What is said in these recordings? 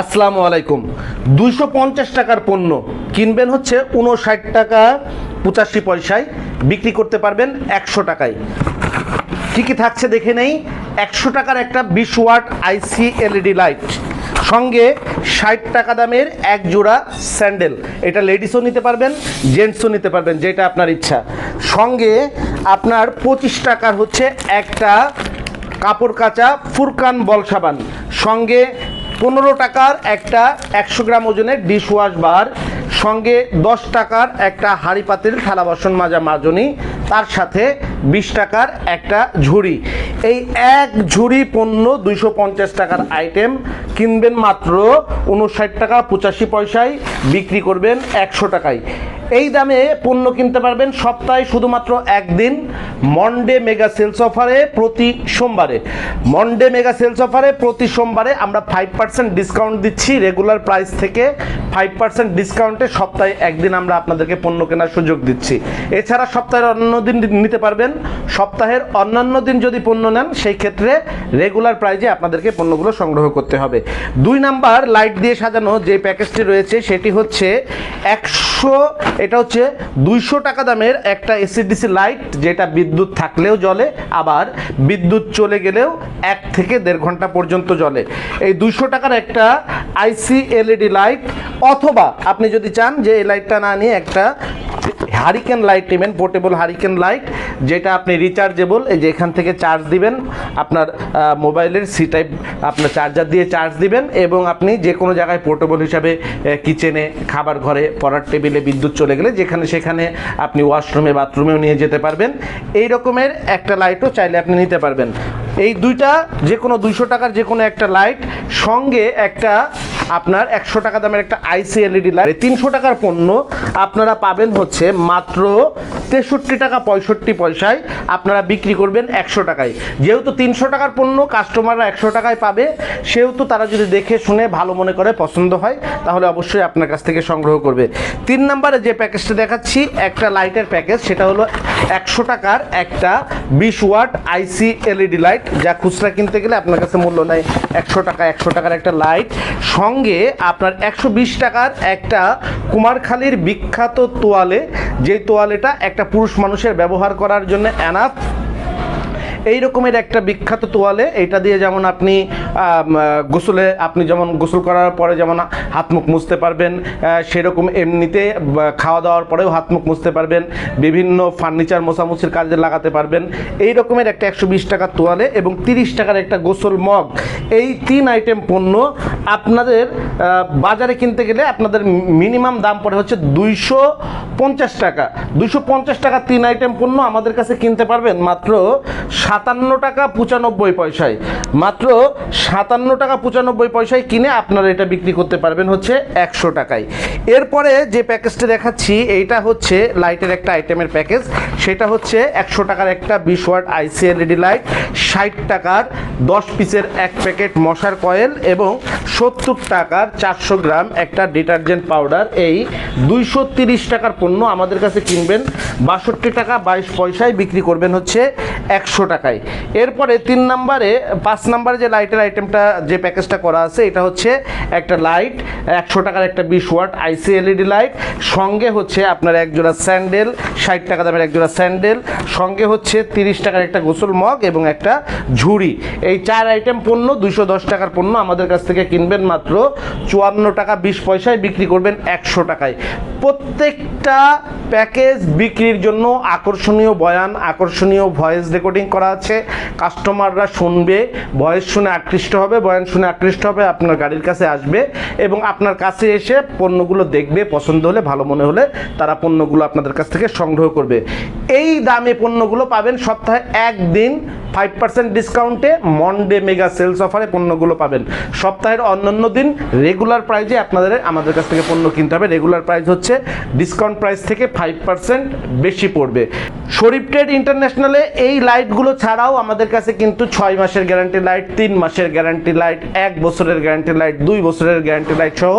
আসসালামু আলাইকুম। দুইশো পঞ্চাশ টাকার পণ্য। কিনবেন হচ্ছে উনষাট টাকা পঁচাশি পয়সায়। বিক্রি করতে পারবেন একশো টাকায়। কী কী থাকছে দেখে নেই? একশো টাকার একটা বিশ ওয়াট আইসি এলইডি লাইট। সঙ্গে ষাট টাকা দামের এক জোড়া স্যান্ডেল। এটা লেডিসও নিতে পারবেন, জেন্টসও নিতে পারবেন, যেটা আপনার ইচ্ছা। সঙ্গে আপনার পঁচিশ টাকার হচ্ছে একটা কাপড় কাচা ফুরকান বল সাবান। সঙ্গে পনেরো টাকার একটা একশো গ্রাম ওজনের ডিশ ওয়াশ বার সঙ্গে দশ টাকার একটা হাঁড়ি পাতিল, থালা বাসন মাজা মাজনি, তার সাথে বিশ টাকার একটা ঝুড়ি। এই এক ঝুড়ি পণ্য দুইশো পঞ্চাশ টাকার আইটেম কিনবেন মাত্র উনষাট টাকা পঁচাশি পয়সায়, বিক্রি করবেন একশো টাকায়। এই দামে পণ্য কিনতে পারবেন সপ্তাহে শুধুমাত্র একদিন মন্ডে মেগা সেলস অফারে প্রতি সোমবারে। মন্ডে মেগা সেলস অফারে প্রতি সোমবারে আমরা ফাইভ পার্সেন্ট ডিসকাউন্ট দিচ্ছি রেগুলার প্রাইস থেকে। ফাইভ পার্সেন্ট ডিসকাউন্টে সপ্তাহে একদিন আমরা আপনাদেরকে পণ্য কেনার সুযোগ দিচ্ছি। এছাড়া সপ্তাহের অন্য দিন নিতে পারবেন। সপ্তাহের অন্যান্য দিন যদি পণ্য নেন, সেই ক্ষেত্রে রেগুলার প্রাইজে আপনাদেরকে পণ্যগুলো সংগ্রহ করতে হবে। দুই নাম্বার লাইট দিয়ে সাজানো যে প্যাকেজটি রয়েছে, সেটি হচ্ছে একশো এটা হচ্ছে দুইশো টাকা দামের একটা এসিডিসি লাইট যেটা বিদ্যুৎ থাকলেও জলে আবার বিদ্যুৎ চলে গেলেও এক থেকে দেড় ঘণ্টা পর্যন্ত জলে এই দুইশো টাকার একটা আইসি এলইডি লাইট অথবা আপনি যদি চান যে এই লাইটটা না নিয়ে একটা হারিকেন লাইট নেবেন পোর্টেবল হারিকেন লাইট যেটা আপনি রিচার্জেবল এই যে এখান থেকে চার্জ দিবেন, আপনার মোবাইলের সি টাইপ আপনার চার্জার দিয়ে চার্জ দিবেন, এবং আপনি যে কোনো জায়গায় পোর্টেবল হিসাবে কিচেনে খাবার ঘরে, পড়ার টেবিলে বিদ্যুৎ চলে গেলে, যেখানে সেখানে আপনি ওয়াশরুমে বাথরুমেও নিয়ে যেতে পারবেন। এই রকমের একটা লাইটও চাইলে আপনি নিতে পারবেন। এই দুইটা যে কোনো দুইশো টাকার যে কোনো একটা লাইট সঙ্গে একটা আপনার একশো টাকা দামের একটা আইসি এলইডি লাইট তিনশো টাকার পণ্য আপনারা পাবেন হচ্ছে মাত্র তেষট্টি টাকা পঁয়ষট্টি পয়সায়। আপনারা বিক্রি করবেন একশো টাকায়। যেহেতু তিনশো টাকার পণ্য কাস্টমাররা একশো টাকায় পাবে। সেহেতু তারা যদি দেখে শুনে ভালো মনে করে পছন্দ হয়, তাহলে অবশ্যই আপনার কাছ থেকে সংগ্রহ করবে। তিন নম্বরে যে প্যাকেজটা দেখাচ্ছি, একটা লাইটের প্যাকেজ সেটা হলো একশো টাকার একটা বিশ ওয়াট আইসি এলইডি লাইট যা খুচরা কিনতে গেলে আপনার কাছে মূল্য নেয় একশো টাকা, একশো টাকার একটা লাইট সঙ্গে আপনার একশো বিশ টাকার একটা কুমারখালীর বিখ্যাত তোয়ালে যে তোয়ালেটা একটা পুরুষ মানুষের ব্যবহার করার জন্য অ্যানাফ এই রকমের একটা বিখ্যাত তোয়ালে এটা দিয়ে যেমন আপনি গোসলে আপনি যেমন গোসল করার পরে যেমন হাত মুখ মুছতে পারবেন সেরকম এমনিতে খাওয়া দাওয়ার পরেও হাত মুখ মুছতে পারবেন, বিভিন্ন ফার্নিচার মোছামুছির কাজে লাগাতে পারবেন। এই রকমের একটা একশো বিশ টাকার তোয়ালে এবং তিরিশ টাকার একটা গোসল মগ। এই তিন আইটেম পণ্য আপনাদের বাজারে কিনতে গেলে আপনাদের মিনিমাম দাম পড়ে হচ্ছে দুইশো পঞ্চাশ টাকা। দুইশো পঞ্চাশ টাকা তিন আইটেম পণ্য আমাদের কাছে কিনতে পারবেন। মাত্র সাতান্ন টাকা পঁচানব্বই পয়সায়। মাত্র সাতান্ন টাকা পঁচানব্বই পয়সায় কিনে আপনারা এটা বিক্রি করতে পারবেন হচ্ছে একশো টাকায়। এরপরে যে প্যাকেজটা দেখাচ্ছি, এইটা হচ্ছে লাইটের একটা আইটেমের প্যাকেজ। সেটা হচ্ছে একশো টাকার একটা বিশ ওয়াট আইসি এলইডি লাইট, ষাট টাকার দশ পিসের এক প্যাকেট মশার কয়েল এবং সত্তর টাকার চারশো গ্রাম একটা ডিটারজেন্ট পাউডার। এই দুইশো টাকার পণ্য আমাদের কাছে কিনবেন। বাষট্টি টাকা বাইশ পয়সায় বিক্রি করবেন হচ্ছে একশো টাকায়। এরপরে তিন নম্বরে, পাঁচ নম্বরে যে লাইটের আইটেমটা যে প্যাকেজটা করা আছে, এটা হচ্ছে একটা লাইট একশো টাকার একটা বিশ ওয়াট আইসি এলইডি লাইট সঙ্গে হচ্ছে আপনার এক জোড়া স্যান্ডেল ষাট টাকা দামের এক জোড়া স্যান্ডেল সঙ্গে হচ্ছে তিরিশ টাকার একটা গোসল মগ এবং একটা ঝুড়ি। এই চার আইটেম পণ্য দুশো দশ টাকার পণ্য আমাদের কাছ থেকে কিনবেন মাত্র চুয়ান্ন টাকা বিশ পয়সায় বিক্রি করবেন একশো টাকায়। প্রত্যেকটা প্যাকেজ বিক্রির জন্য আকর্ষণীয় বয়ান, আকর্ষণীয় ভয়েস রেকর্ডিং করা আছে কাস্টমাররা শুনবে ভয়েস শুনে আকৃষ্ট হবে, বয়ান শুনে আকৃষ্ট হবে, আপনার গাড়ির কাছে আসবে এবং আপনার কাছে এসে পণ্যগুলো দেখবে, পছন্দ হলে, ভালো মনে হলে তারা পণ্যগুলো আপনাদের কাছ থেকে সংগ্রহ করবে। এই দামে পণ্যগুলো পাবেন সপ্তাহে একদিন ফাইভ পার্সেন্ট ডিসকাউন্টে মন্ডে মেগা সেলস অফারে পণ্যগুলো পাবেন। সপ্তাহের অন্যান্য দিন রেগুলার প্রাইজে আপনাদের, আমাদের কাছ থেকে পণ্য কিনতে হবে। রেগুলার প্রাইস হচ্ছে ডিসকাউন্ট প্রাইস থেকে ফাইভ পার্সেন্ট বেশি পড়বে। শরীফ ট্রেড ইন্টারন্যাশনালে এই লাইটগুলো ছাড়াও আমাদের কাছে কিন্তু ছয় মাসের গ্যারান্টি লাইট তিন মাসের গ্যারান্টি লাইট এক বছরের গ্যারান্টি লাইট দুই বছরের গ্যারান্টি লাইট সহ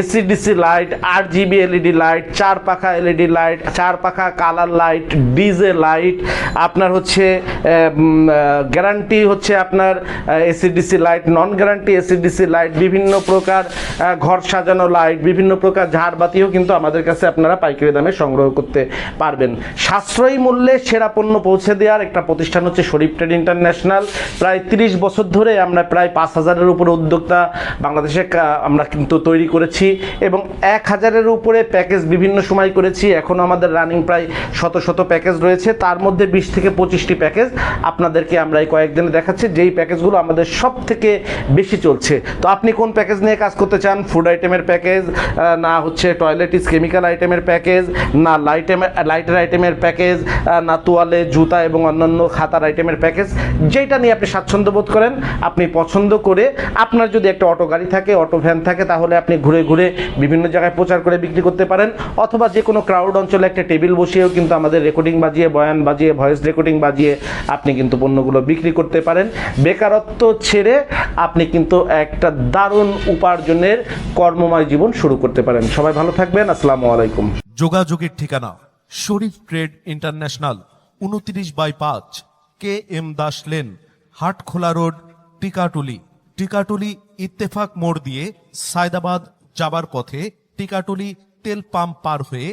এসিডিসি লাইট আর জিবি এলইডি লাইট চার পাখা এলইডি লাইট চার পাখা কালার লাইট ডিজে লাইট আপনার হচ্ছে গ্যারান্টি হচ্ছে আপনার AC DC light non guarantee AC DC light বিভিন্ন প্রকার ঘর সাজানো লাইট বিভিন্ন প্রকার ঝাড়বাতিও কিন্তু আমাদের কাছে আপনারা পাইকারি দামে সংগ্রহ করতে পারবেন। সাশ্রয়ী মূল্যে সেরা পণ্য পৌঁছে দেওয়ার একটা প্রতিষ্ঠান হচ্ছে শরীফ ট্রেড ইন্টারন্যাশনাল। প্রায় তিরিশ বছর ধরে আমরা প্রায় পাঁচ হাজারের উপরে উদ্যোক্তা বাংলাদেশে আমরা কিন্তু তৈরি করেছি এবং এক হাজারের উপরে প্যাকেজ বিভিন্ন সময় করেছি। এখনও আমাদের রানিং প্রায় শত শত প্যাকেজ রয়েছে। তার মধ্যে বিশ থেকে পঁচিশটি প্যাকেজ আপনাদেরকে আমরা এই কয়েকদিনে দেখাচ্ছি যেই প্যাকেজগুলো আমাদের সব থেকে বেশি চলছে। তো আপনি কোন প্যাকেজ নিয়ে কাজ করতে চান? ফুড আইটেমের প্যাকেজ না হচ্ছে টয়লেটিস কেমিক্যাল আইটেমের প্যাকেজ, না লাইটেমের লাইটের আইটেমের প্যাকেজ না তোয়ালে জুতা এবং অন্যান্য খাতার আইটেমের প্যাকেজ যেটা নিয়ে আপনি স্বাচ্ছন্দ্য বোধ করেন, আপনি পছন্দ করে আপনার যদি একটা অটো গাড়ি থাকে, অটো ভ্যান থাকে, তাহলে আপনি ঘুরে ঘুরে বিভিন্ন জায়গায় প্রচার করে বিক্রি করতে পারেন। অথবা যে কোনো ক্রাউড অঞ্চলে একটা টেবিল বসিয়েও কিন্তু আমাদের রেকর্ডিং বাজিয়ে, বয়ান বাজিয়ে ভয়েস রেকর্ডিং বাজিয়ে আপনি কিন্তু পণ্যগুলো বিক্রি করতে পারেন। বেকারত্ব ছেড়ে আপনি কিন্তু একটা দারুণ উপার্জনের কর্মময় জীবন শুরু করতে পারেন। সবাই ভালো থাকবেন, আসসালামু আলাইকুম। যোগাযোগের ঠিকানা, শরীফ ট্রেড ইন্টারন্যাশনাল, উনত্রিশ বাই পাঁচ, K M Das lane, Hatkhola road, Tikatuli. Tikatuli Ittefaq মোড় দিয়ে সায়দাবাদ যাবার পথে টিকাটুলি তেল পাম্প পার হয়ে,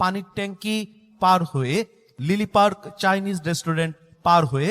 পানির ট্যাঙ্কি পার হয়ে, লিলি পার্ক চাইনিজ রেস্টুরেন্ট পার হয়ে